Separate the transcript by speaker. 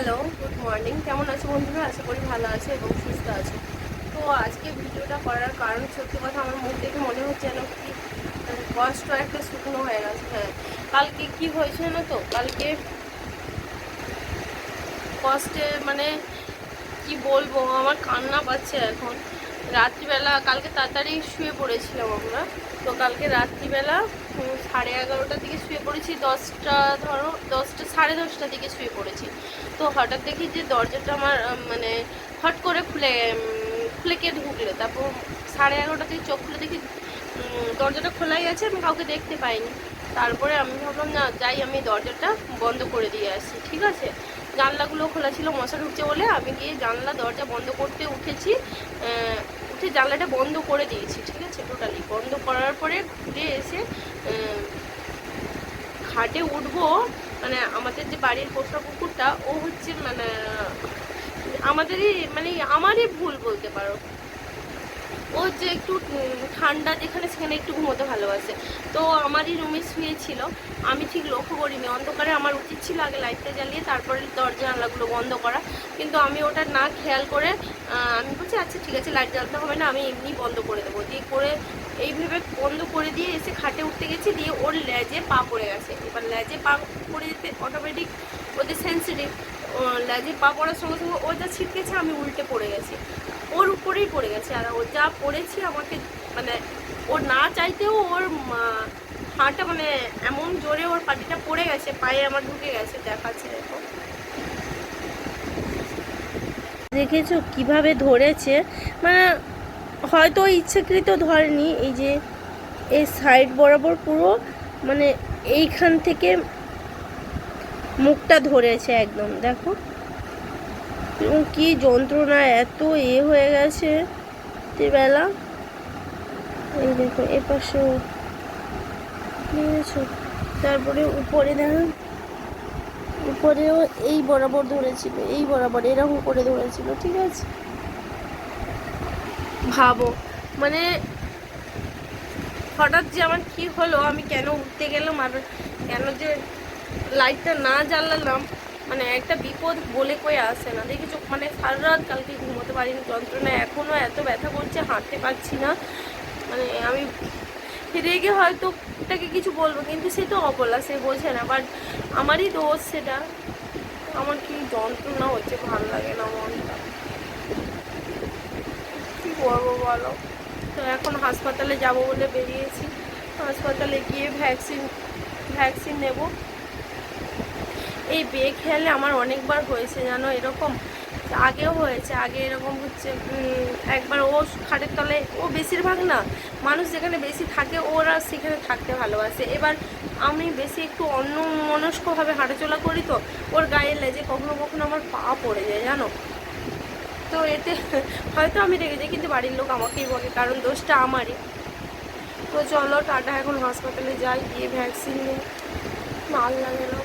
Speaker 1: Hello good morning কেমন আছো বন্ধুরা? আশা করি ভালো আছে এবং সুস্থ আছে। তো আজকে ভিডিওটা করার কারণ সত্যি কথা আমার মুখ দেখে মনে হচ্ছে যেন কি মানে কষ্ট একটা শুকনো হয়ে গেছে হ্যাঁ। কালকে কি হয়েছে না তো? কালকে কষ্টে মানে কি বলব, আমার কান্না পাচ্ছে এখন। রাত্রিবেলা, কালকে তাড়াতাড়ি শুয়ে পড়েছিলাম আমরা। তো কালকে রাত্রিবেলা সাড়ে এগারোটার দিকে শুয়ে পড়েছি, দশটা ধরো, দশটা, সাড়ে দশটার দিকে শুয়ে পড়েছি। তো হঠাৎ দেখি যে দরজাটা আমার মানে হট করে খুলে খুলে কে ঢুকলো। তারপর সাড়ে এগারোটা থেকে চোখ খুলে দেখি দরজাটা খোলাই আছে, আমি কাউকে দেখতে পাইনি। তারপরে আমি ভাবলাম, না, যাই, আমি দরজাটা বন্ধ করে দিয়ে আসি। ঠিক আছে? জানলাগুলো খোলা ছিল মশা ঢুকছে বলে আমি গিয়ে জানলা দরজা বন্ধ করতে উঠেছি। উঠে জানলাটা বন্ধ করে দিয়েছি, ঠিক আছে? টোটালি বন্ধ করার পরে ঘুরে এসে ঘাটে উঠবো মানে আমাদের যে বাড়ির পোষা কুকুরটা, ও হচ্ছে মানে আমাদেরই মানে আমারই ভুল বলতে পারো। ও যে একটু ঠান্ডা যেখানে সেখানে একটু ঘুমোতে ভালোবাসে। তো আমারই রুমে শুয়েছিল। আমি ঠিক লক্ষ্য করিনি। অন্ধকারে আমার উচিত ছিল আগে লাইটটা জ্বালিয়ে তারপরে দরজা, জানলাগুলো বন্ধ করা। কিন্তু আমি ওটা না খেয়াল করে আমি বলছি আচ্ছা ঠিক আছে, লাইট জ্বালতে হবে না, আমি এমনি বন্ধ করে দেবো। দিয়ে করে এইভাবে বন্ধ করে দিয়ে এসে খাটে উঠতে গেছি। দিয়ে ওর লেজে পা পড়ে গেছে। এবার লেজে পা পড়ে যেতে অটোমেটিক ওদের সেন্সিটিভ লেজে পা পড়ার সঙ্গে সঙ্গে ও যা ছিটকেছে, আমি উল্টে পড়ে গেছি। ওর উপরেই পড়ে গেছে, আর ও যা পড়েছি আমাকে মানে ও না চাইতেও ওর হাঁটা মানে এমন জোরে ওর পাটিটা পড়ে গেছে, পায়ে আমার ঢুকে গেছে, দেখাচ্ছে দেখো। দেখেছ কীভাবে ধরেছে? মানে হয়তো ইচ্ছাকৃত ধরেনি, এই যে, এই সাইড বরাবর পুরো মানে এইখান থেকে মুখটা ধরেছে একদম, দেখো। এবং কি যন্ত্রণা, এত এ হয়ে গেছে বেলা। এই দেখো, এ পাশেও। বুঝেছ তারপরে উপরে দেখো। উপরেও এই বরাবর ধরেছিল, এই বরাবর, এরকম করে ধরেছিল, ঠিক আছে? ভাবো। মানে হঠাৎ যে আমার কি হলো, আমি কেন উঠতে গেলাম, আর কেন যে লাইটটা না জ্বালালাম মানে একটা বিপদ বলে কয়ে আসে না। দেখেছ মানে সারা রাত কালকে ঘুমোতে পারিনি যন্ত্রণা এখনও এত ব্যথা করছে, হাঁটতে পারছি না। মানে আমি রেগে হয়তো তাকে কিছু বলব, কিন্তু সে তো অবলা, সে বোঝে না। বাট আমারই দোষ সেটা। আমার কি যন্ত্রণা হচ্ছে, ভালো লাগে না মনটা। কি করব বলো? তো এখন হাসপাতালে যাব বলে বেরিয়েছি। হাসপাতালে গিয়ে ভ্যাকসিন ভ্যাকসিন নেব। এই বে খেয়ালে আমার অনেকবার হয়েছে, জানো? এরকম আগেও হয়েছে, আগে এরকম হচ্ছে একবার ও খাটের তলায়, ও বেশিরভাগ না, মানুষ যেখানে বেশি থাকে, ওরা সেখানে থাকতে ভালোবাসে। এবার আমি বেশি একটু অন্য মনস্কভাবে হাঁটাচলা করি তো, ওর গায়ে লেজে কখনো কখনো আমার পা পড়ে যায়, জানো? তো এতে হয়তো আমি রেগে যাই, কিন্তু বাড়ির লোক আমাকেই বলে, কারণ দোষটা আমারই। তো চলো, টাটা, এখন হাসপাতালে যাই, গিয়ে ভ্যাকসিন নিয়ে ভালো লাগে না